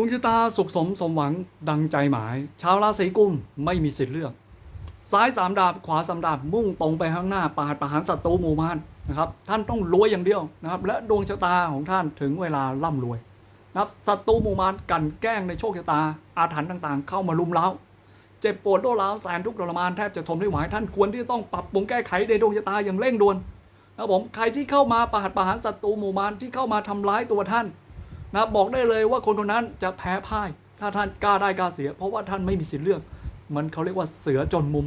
ดวงชะตาสุขสมสมหวังดังใจหมาย ชาวราศีกุมไม่มีสิทธิ์เลือก ซ้ายสามดาบขวาสามดาบมุ่งตรงไปข้างหน้าปาดประหารศัตรูหมู่มานนะครับท่านต้องรวยอย่างเดียวนะครับ และดวงชะตาของท่านถึงเวลาร่ำรวยนะครับศัตรูหมู่มานกันแกล้งในโชคชะตาอาถรรพ์ต่างๆ เข้ามาลุมเล้าเจ็บปวดโรคร้าวแสนทุกข์ทรมานแทบจะทนไม่ไหวท่านควรที่จะต้องปรับปรุงแก้ไขในดวงชะตาอย่างเร่งด่วนนะครับผมใครที่เข้ามาปาดประหารศัตรูหมู่มานที่เข้ามาทำร้ายตัวท่าน นะบอกได้เลยว่าคนคนนั้นจะแพ้พ่าย ถ้าท่านกล้าได้กล้าเสีย เพราะว่าท่านไม่มีสิทธิ์เลือก มันเขาเรียกว่าเสือจนมุม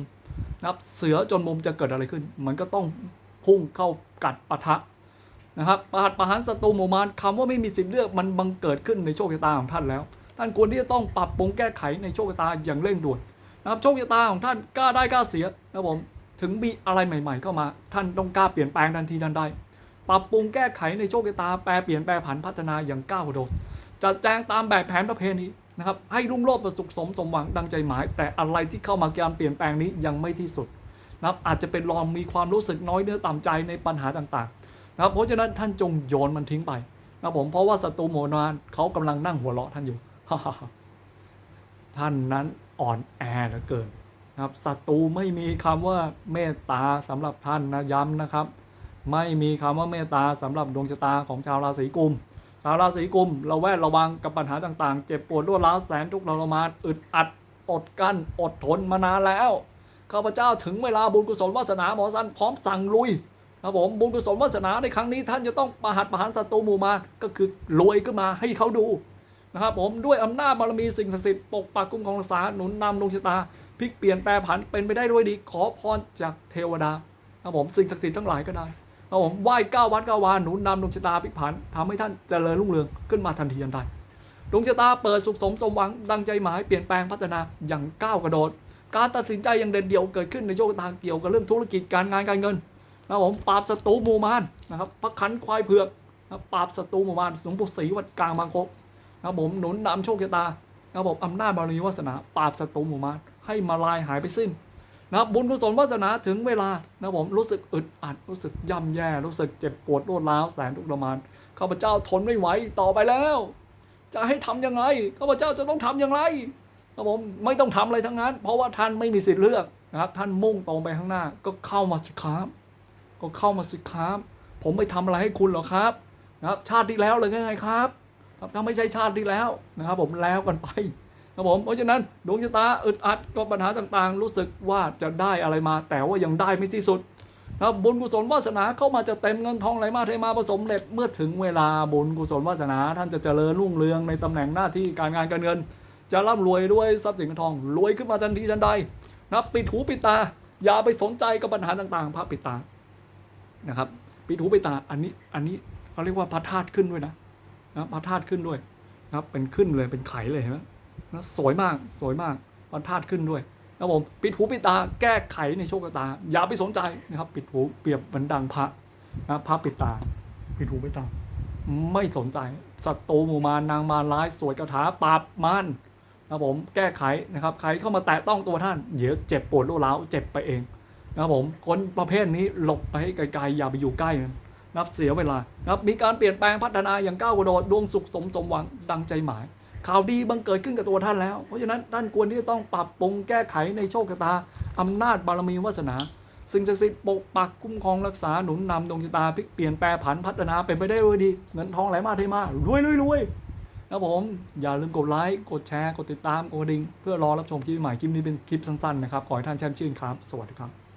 นะครับเสือจนมุมจะเกิดอะไรขึ้น มันก็ต้องพุ่งเข้ากัดปะทะนะครับปาดประหารศัตรูหมู่มารคำว่าไม่มีสิทธิ์เลือกมันบังเกิดขึ้นในโชคชะตาของท่านแล้ว ท่านควรที่จะต้องปรับปรุงแก้ไขในโชคชะตาอย่างเร่งด่วนนะครับโชคชะตาของท่านกล้าได้กล้าเสียนะผมถึงมีอะไรใหม่ ๆ เข้ามา ท่านต้องกล้าเปลี่ยนแปลงทันทีทันใด ปรับปรุงแก้ไขในโชคชะตาแปลเปลี่ยนแปลผันพัฒนาอย่างก้าวกระโดดจัดแจงตามแบบแผนประเพณีนะครับให้รุ่งโรจน์ประสุขสมสมหวังดังใจหมาย แต่อะไรที่เข้ามาการเปลี่ยนแปลงนี้ยังไม่ที่สุดนะครับอาจจะเป็นลองมีความรู้สึกน้อยเนื้อต่ำใจในปัญหาต่างๆนะครับเพราะฉะนั้นท่านจงโยนมันทิ้งไปนะผมเพราะว่าศัตรูโมนานเขากำลังนั่งหัวเราะท่านอยู่ท่านนั้นอ่อนแอเหลือเกินนะครับศัตรูไม่มีคำว่าเมตตาสำหรับท่านนะย้ำนะครับ ไม่มีคำว่าเมตตาสำหรับดวงชะตาของชาวราศีกุม ชาวราศีกุมเราแวดระวังกับปัญหาต่างๆ เจ็บปวดรวดร้าวแสนทุกข์ทรมานอึดอัด อดกั้น อดทนมานานแล้ว ข้าพเจ้าถึงเวลาบุญกุศลวาสนาหมอสันพร้อมสั่งลุยครับผมบุญกุศลวาสนาในครั้งนี้ท่านจะต้องประหัตประหารศัตรูหมู่มาก็คือรวยขึ้นมาให้เขาดูนะครับผมด้วยอำนาจบารมีสิ่งศักดิ์สิทธิ์ปกปักคุ้มครองรักษาหนุนนำดวงชะตาพลิกเปลี่ยนแปลผันเป็นไปได้ด้วยดีขอพรจากเทวดาครับผมสิ่งศักดิ์สิทธิ์ทั้งหลายก็ได้ ครับผมไหว้เก้าวัดเก้าวาหนุนนำดวงชะตาพิกผันทำให้ท่านเจริญรุ่งเรืองขึ้นมาทันทีทันใดดวงชะตาเปิดสุขสมสมหวังดังใจหมายเปลี่ยนแปลงพัฒนาอย่างก้าวกระโดด การตัดสินใจอย่างเด่นเดี่ยวเกิดขึ้นในโชคชะตาเกี่ยวกับเรื่องธุรกิจการงานการเงินนะครับผมปราบศัตรูหมู่มารนะครับพระขันควายเผือกนะปราบศัตรูหมู่มารหลวงปู่ศรีวัดกลางบางคกนะครับผมหนุนนำโชคชะตานะครับผมอำนาจบารมีวาสนาปราบศัตรูหมู่มารให้มาลายหายไปสิ้น นะบุญกุศลวาสนาถึงเวลานะผมรู้สึกอึดอัดรู้สึกย่ำแย่รู้สึกเจ็บปวดรวดร้าวแสนทุกข์ทรมานข้าพเจ้าทนไม่ไหวต่อไปแล้ว จะให้ทำยังไงข้าพเจ้าจะต้องทำอย่างไรครับผมไม่ต้องทำอะไรทั้งนั้น เพราะว่าท่านไม่มีสิทธิ์เลือกนะครับท่านมุ่งตรงไปข้างหน้า ก็เข้ามาสิครับก็เข้ามาสิครับผมไม่ทำอะไรให้คุณหรอกครับนะครับ ชาติที่แล้วเลยไงครับถ้าไม่ใช่ชาติที่แล้วนะครับ ผมแล้วกันไป ครับผมเพราะฉะนั้นดวงชะตาอึดอัดก็ปัญหาต่างๆ รู้สึกว่าจะได้อะไรมา แต่ว่ายังได้ไม่ที่สุดนะครับบุญกุศลวาสนาเข้ามาจะเต็มเงินทองไหลมาเทมาผสมเร็จเมื่อถึงเวลาบุญกุศลวาสนา ท่านจะเจริญรุ่งเรืองในตำแหน่งหน้าที่การงานการเงิน จะร่ำรวยด้วยทรัพย์สินเงินทองรวยขึ้นมาทันทีทันใดนะปิดหูปิดตา อย่าไปสนใจกับปัญหาต่างๆพระปิดตานะครับปิดหูปิดตาอันนี้อันนี้เขาเรียกว่าพระธาตุขึ้นด้วยนะนะพระธาตุขึ้นด้วยนะครับเป็นขึ้นเลยเป็นไขเลยเห็นไหม นะสวยมากสวยมากวันธาตุขึ้นด้วยนะผมปิดหูปิดตาแก้ไขในโชคชะตา อย่าไปสนใจนะครับ ปิดหูเปรียบเหมือนดังพระนะพระปิดตา ปิดหูปิดตา ไม่สนใจศัตรูหมู่มารนางมารร้ายสวยคาถาปราบมารนะผมแก้ไขนะครับใครเข้ามาแตะต้องตัวท่านเดี๋ยวเจ็บปวดรุร้าวเจ็บไปเองนะครับผมคนประเภทนี้หลบไปให้ไกลๆอย่าไปอยู่ใกล้นนะครับเสียเวลานะครับมีการเปลี่ยนแปลงพัฒนาอย่างก้าวกระโดดดวงสุขสมสมหวังดังใจหมาย ข่าวดีบังเกิดขึ้นกับตัวท่านแล้ว เพราะฉะนั้นท่านควรที่จะต้องปรับปรุงแก้ไขในโชคชะตาอำนาจบารมีวาสนา สิ่งศักดิ์สิทธิ์ปกปักคุ้มครองรักษาหนุนนำดวงชะตาพลิกเปลี่ยนแปลผันพัฒนาเป็นไปได้ด้วยดีเงินทองไหลมาเทมารวยรวยรวยนะผมอย่าลืมกดไลค์กดแชร์ กดติดตามกดดิ่งเพื่อรอรับชมคลิปใหม่คลิปนี้เป็นคลิปสั้นๆนะครับขอให้ท่านแช่มชื่นครับ สวัสดีครับ